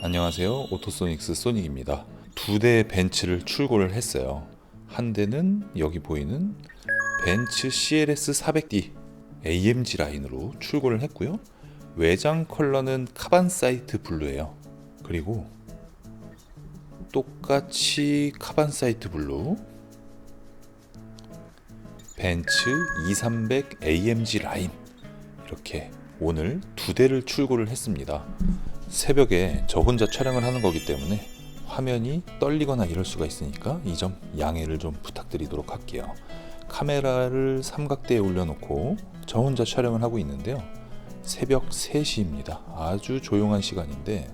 안녕하세요. 오토소닉스 소닉입니다. 두 대의 벤츠를 출고를 했어요. 한 대는 여기 보이는 벤츠 CLS 400D AMG 라인으로 출고를 했고요. 외장 컬러는 카반 사이트 블루예요. 그리고 똑같이 카반 사이트 블루 벤츠 2300 AMG 라인 이렇게 오늘 두 대를 출고를 했습니다. 새벽에 저 혼자 촬영을 하는 거기 때문에 화면이 떨리거나 이럴 수가 있으니까 이 점 양해를 좀 부탁드리도록 할게요. 카메라를 삼각대에 올려놓고 저 혼자 촬영을 하고 있는데요. 새벽 3시입니다. 아주 조용한 시간인데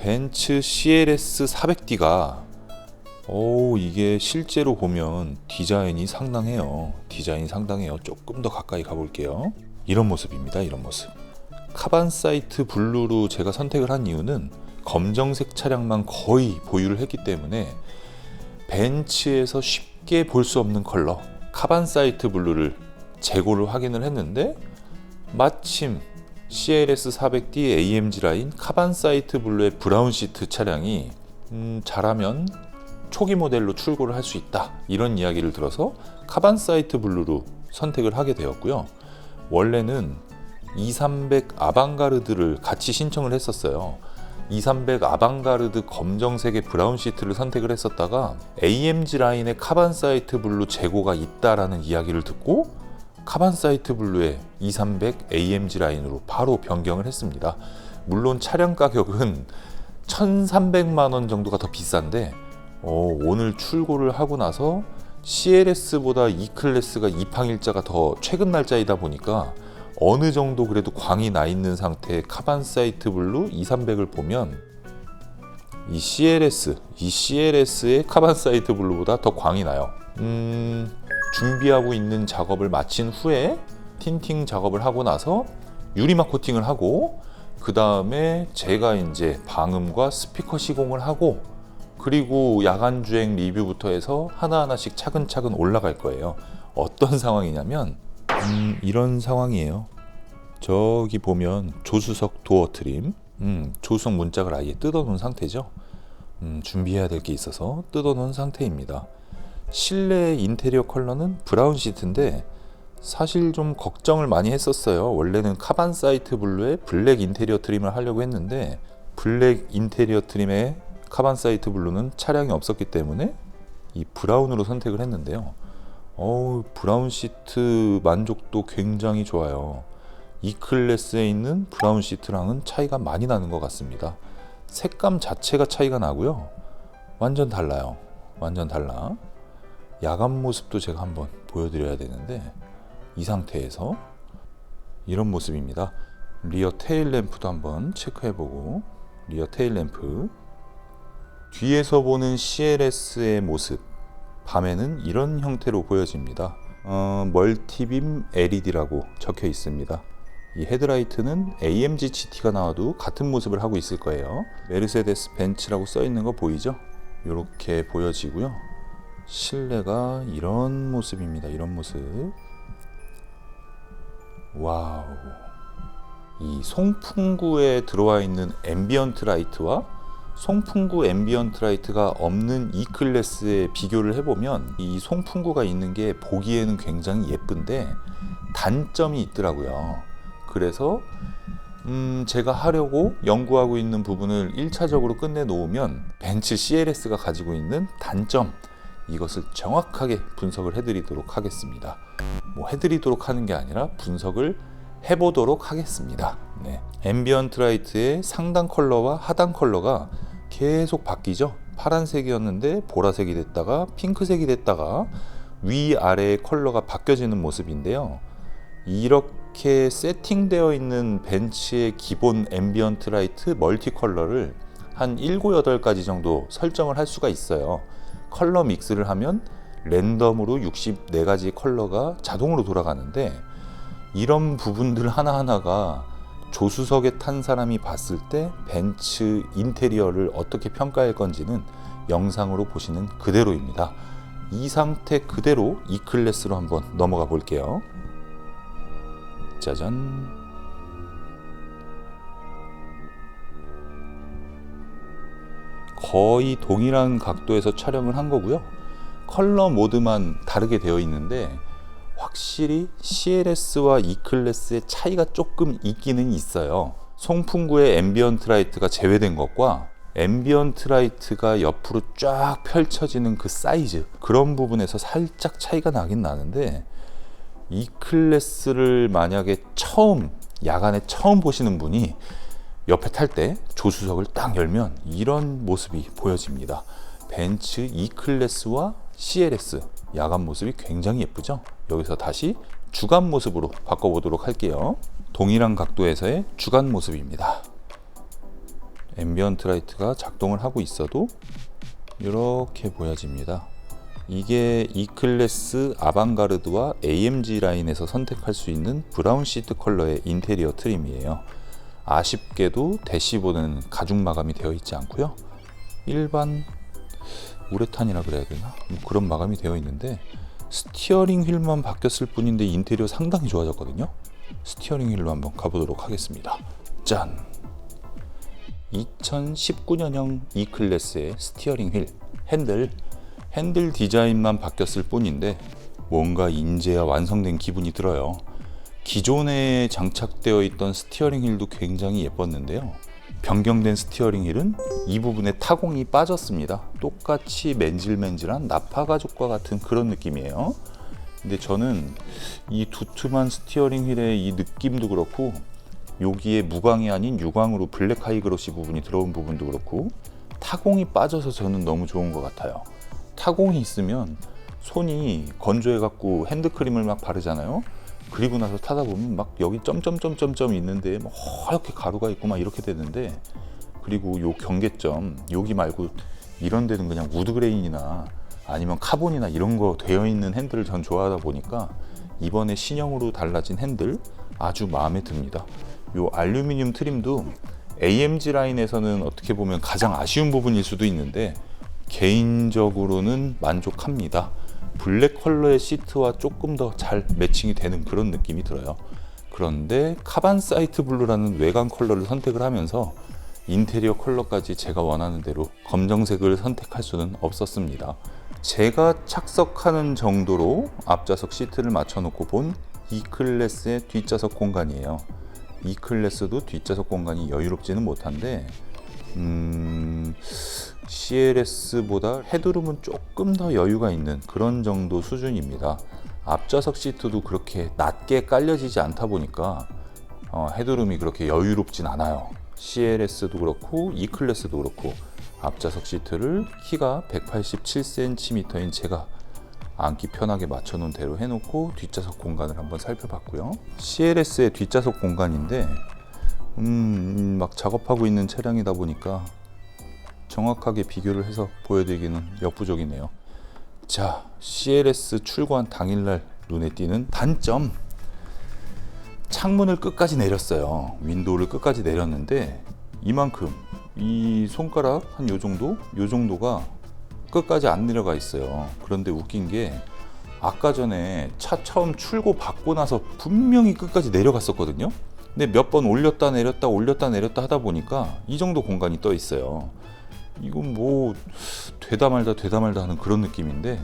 벤츠 CLS 400D가 오 이게 실제로 보면 디자인이 상당해요. 디자인 상당해요. 조금 더 가까이 가볼게요. 이런 모습입니다. 이런 모습. 카반 사이트 블루로 제가 선택을 한 이유는 검정색 차량만 거의 보유를 했기 때문에 벤츠에서 쉽게 볼 수 없는 컬러 카반 사이트 블루를 재고를 확인을 했는데 마침 CLS 400D AMG 라인 카반 사이트 블루의 브라운 시트 차량이 음, 잘하면 초기 모델로 출고를 할 수 있다 이런 이야기를 들어서 카반 사이트 블루로 선택을 하게 되었고요. 원래는 2300 아방가르드를 같이 신청을 했었어요. 2300 아방가르드 검정색의 브라운 시트를 선택을 했었다가 AMG 라인의 카반 사이트 블루 재고가 있다라는 이야기를 듣고 카반 사이트 블루의 2300 AMG 라인으로 바로 변경을 했습니다. 물론 차량 가격은 1,300만 원 정도가 더 비싼데 어, 오늘 출고를 하고 나서 CLS보다 E 클래스가 입항일자가 더 최근 날짜이다 보니까 어느 정도 그래도 광이 나 있는 상태의 카반 사이트 블루 2300을 보면 이 CLS, 이 CLS의 카반 사이트 블루보다 더 광이 나요. 음, 준비하고 있는 작업을 마친 후에 틴팅 작업을 하고 나서 유리막 코팅을 하고 그 다음에 제가 이제 방음과 스피커 시공을 하고 그리고 야간 주행 리뷰부터 해서 하나하나씩 차근차근 올라갈 거예요. 어떤 상황이냐면 음, 이런 상황이에요. 저기 보면 조수석 도어 트림, 음, 조수석 문짝을 아예 뜯어놓은 상태죠. 음, 준비해야 될 게 있어서 뜯어놓은 상태입니다. 실내 인테리어 컬러는 브라운 시트인데 사실 좀 걱정을 많이 했었어요. 원래는 카반 사이트 블루에 블랙 인테리어 트림을 하려고 했는데 블랙 인테리어 트림에 카반 사이트 블루는 차량이 없었기 때문에 이 브라운으로 선택을 했는데요. 어우, 브라운 시트 만족도 굉장히 좋아요. 이 클래스에 있는 브라운 시트랑은 차이가 많이 나는 것 같습니다. 색감 자체가 차이가 나고요. 완전 달라요. 완전 달라. 야간 모습도 제가 한번 보여드려야 되는데 이 상태에서 이런 모습입니다. 리어 테일 램프도 한번 체크해보고 리어 테일 램프 뒤에서 보는 CLS의 모습 밤에는 이런 형태로 보여집니다. 어, 멀티빔 LED라고 적혀 있습니다. 이 헤드라이트는 AMG GT가 나와도 같은 모습을 하고 있을 거예요. 메르세데스 벤츠라고 써 있는 거 보이죠? 이렇게 보여지고요. 실내가 이런 모습입니다. 이런 모습. 와우. 이 송풍구에 들어와 있는 앰비언트 라이트와 송풍구 앰비언트 라이트가 없는 E 클래스에 비교를 해보면 이 송풍구가 있는 게 보기에는 굉장히 예쁜데 단점이 있더라고요. 그래서 음 제가 하려고 연구하고 있는 부분을 1차적으로 끝내 놓으면 벤츠 CLS가 가지고 있는 단점 이것을 정확하게 분석을 해드리도록 하겠습니다. 뭐 해드리도록 하는 게 아니라 분석을 해보도록 하겠습니다. 네. 앰비언트 라이트의 상단 컬러와 하단 컬러가 계속 바뀌죠. 파란색이었는데 보라색이 됐다가 핑크색이 됐다가 위아래의 컬러가 바뀌어지는 모습인데요. 이렇게 세팅되어 있는 벤츠의 기본 앰비언트 라이트 멀티 컬러를 한 7, 8가지 정도 설정을 할 수가 있어요. 컬러 믹스를 하면 랜덤으로 64가지 컬러가 자동으로 돌아가는데 이런 부분들 하나하나가 조수석에 탄 사람이 봤을 때 벤츠 인테리어를 어떻게 평가할 건지는 영상으로 보시는 그대로입니다. 이 상태 그대로 E 클래스로 한번 넘어가 볼게요. 짜잔. 거의 동일한 각도에서 촬영을 한 거고요. 컬러 모드만 다르게 되어 있는데 확실히 CLS와 E클래스의 차이가 조금 있기는 있어요. 송풍구의 앰비언트 라이트가 제외된 것과 앰비언트 라이트가 옆으로 쫙 펼쳐지는 그 사이즈 그런 부분에서 살짝 차이가 나긴 나는데 E클래스를 만약에 처음 야간에 처음 보시는 분이 옆에 탈 때 조수석을 딱 열면 이런 모습이 보여집니다. 벤츠 E클래스와 CLS 야간 모습이 굉장히 예쁘죠? 여기서 다시 주간 모습으로 바꿔보도록 할게요. 동일한 각도에서의 주간 모습입니다. 앰비언트 라이트가 작동을 하고 있어도 이렇게 보여집니다. 이게 E클래스 아방가르드와 AMG 라인에서 선택할 수 있는 브라운 시트 컬러의 인테리어 트림이에요. 아쉽게도 대시보드는 가죽 마감이 되어 있지 않고요. 일반 우레탄이라 그래야 되나? 뭐 그런 마감이 되어 있는데 스티어링 휠만 바뀌었을 뿐인데 인테리어 상당히 좋아졌거든요. 스티어링 휠로 한번 가보도록 하겠습니다. 짠! 2019년형 E클래스의 스티어링 휠 핸들 핸들 디자인만 바뀌었을 뿐인데 뭔가 인재야 완성된 기분이 들어요. 기존에 장착되어 있던 스티어링 휠도 굉장히 예뻤는데요. 변경된 스티어링 휠은 이 부분에 타공이 빠졌습니다. 똑같이 맨질맨질한 나파 가죽과 같은 그런 느낌이에요. 근데 저는 이 두툼한 스티어링 휠의 이 느낌도 그렇고 여기에 무광이 아닌 유광으로 블랙 하이그로시 부분이 들어온 부분도 그렇고 타공이 빠져서 저는 너무 좋은 것 같아요. 타공이 있으면 손이 건조해 갖고 핸드크림을 막 바르잖아요. 그리고 나서 타다 보면 막 여기 점점점점점 있는데 막 하얗게 가루가 있고 막 이렇게 되는데 그리고 요 경계점 여기 말고 이런 데는 그냥 우드그레인이나 아니면 카본이나 이런 거 되어 있는 핸들을 전 좋아하다 보니까 이번에 신형으로 달라진 핸들 아주 마음에 듭니다. 요 알루미늄 트림도 AMG 라인에서는 어떻게 보면 가장 아쉬운 부분일 수도 있는데 개인적으로는 만족합니다. 블랙 컬러의 시트와 조금 더 잘 매칭이 되는 그런 느낌이 들어요. 그런데 카반 사이트 블루라는 외관 컬러를 선택을 하면서 인테리어 컬러까지 제가 원하는 대로 검정색을 선택할 수는 없었습니다. 제가 착석하는 정도로 앞좌석 시트를 맞춰놓고 본 E클래스의 뒷좌석 공간이에요. E클래스도 뒷좌석 공간이 여유롭지는 못한데 음, CLS보다 헤드룸은 조금 더 여유가 있는 그런 정도 수준입니다. 앞좌석 시트도 그렇게 낮게 깔려지지 않다 보니까 어, 헤드룸이 그렇게 여유롭진 않아요. CLS도 그렇고 E클래스도 그렇고 앞좌석 시트를 키가 187cm인 제가 앉기 편하게 맞춰놓은 대로 해놓고 뒷좌석 공간을 한번 살펴봤고요. CLS의 뒷좌석 공간인데 음, 막 작업하고 있는 차량이다 보니까 정확하게 비교를 해서 보여드리기는 역부족이네요. 자, CLS 출고한 당일날 눈에 띄는 단점. 창문을 끝까지 내렸어요. 윈도우를 끝까지 내렸는데 이만큼 이 손가락 한 요 정도, 요 정도가 끝까지 안 내려가 있어요. 그런데 웃긴 게 아까 전에 차 처음 출고 받고 나서 분명히 끝까지 내려갔었거든요. 근데 몇 번 올렸다 내렸다 올렸다 내렸다 하다 보니까 이 정도 공간이 떠 있어요. 이건 뭐 되다 말다 되다 말다 하는 그런 느낌인데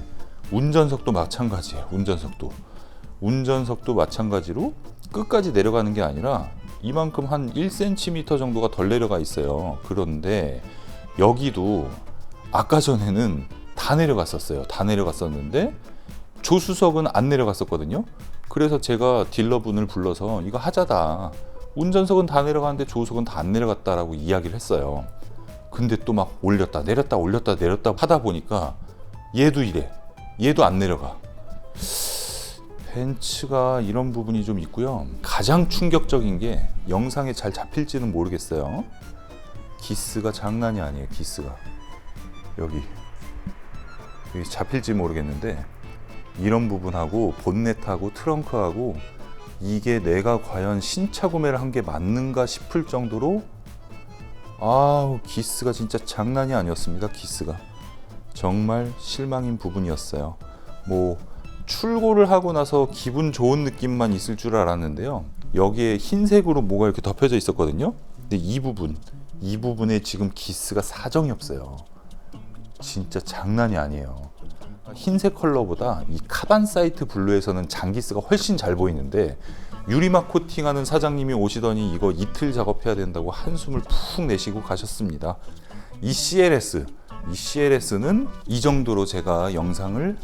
운전석도 마찬가지예요. 운전석도 운전석도 마찬가지로 끝까지 내려가는 게 아니라 이만큼 한 1cm 정도가 덜 내려가 있어요. 그런데 여기도 아까 전에는 다 내려갔었어요. 다 내려갔었는데 조수석은 안 내려갔었거든요. 그래서 제가 딜러분을 불러서 이거 하자다. 운전석은 다 내려가는데 조수석은 다 안 내려갔다라고 이야기를 했어요. 근데 또 막 올렸다 내렸다 올렸다 내렸다 하다 보니까 얘도 이래. 얘도 안 내려가. 벤츠가 이런 부분이 좀 있고요. 가장 충격적인 게 영상에 잘 잡힐지는 모르겠어요. 기스가 장난이 아니에요. 기스가 여기 여기 잡힐지 모르겠는데 이런 부분하고 본넷하고 트렁크하고 이게 내가 과연 신차 구매를 한 게 맞는가 싶을 정도로 아우 기스가 진짜 장난이 아니었습니다. 기스가 정말 실망인 부분이었어요. 뭐 출고를 하고 나서 기분 좋은 느낌만 있을 줄 알았는데요. 여기에 흰색으로 뭐가 이렇게 덮여져 있었거든요. 근데 이 부분 이 부분에 지금 기스가 사정이 없어요. 진짜 장난이 아니에요. 흰색 컬러보다 이 카반 사이트 블루에서는 장기스가 훨씬 잘 보이는데 유리막 코팅하는 사장님이 오시더니 이거 이틀 작업해야 된다고 한숨을 푹 내쉬고 가셨습니다. 이 CLS, 이 CLS는 이 정도로 제가 영상을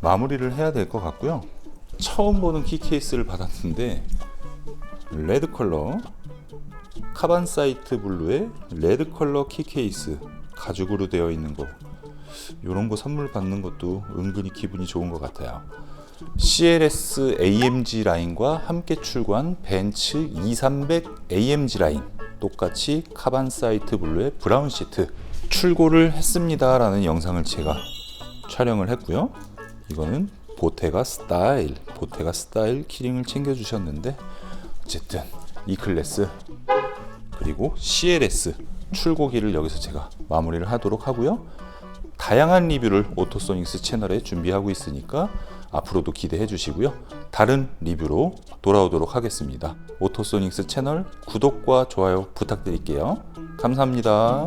마무리를 해야 될 것 같고요. 처음 보는 키 케이스를 받았는데 레드 컬러 카반 사이트 블루에 레드 컬러 키 케이스 가죽으로 되어 있는 거 이런 거 선물 받는 것도 은근히 기분이 좋은 것 같아요. CLS AMG 라인과 함께 출고한 벤츠 2300 AMG 라인 똑같이 카반 사이트 블루의 브라운 시트 출고를 했습니다 라는 영상을 제가 촬영을 했고요. 이거는 보테가 스타일, 보테가 스타일 키링을 챙겨 주셨는데 어쨌든 이 클래스 그리고 CLS 출고기를 여기서 제가 마무리를 하도록 하고요. 다양한 리뷰를 오토소닉스 채널에 준비하고 있으니까 앞으로도 기대해 주시고요. 다른 리뷰로 돌아오도록 하겠습니다. 오토소닉스 채널 구독과 좋아요 부탁드릴게요. 감사합니다.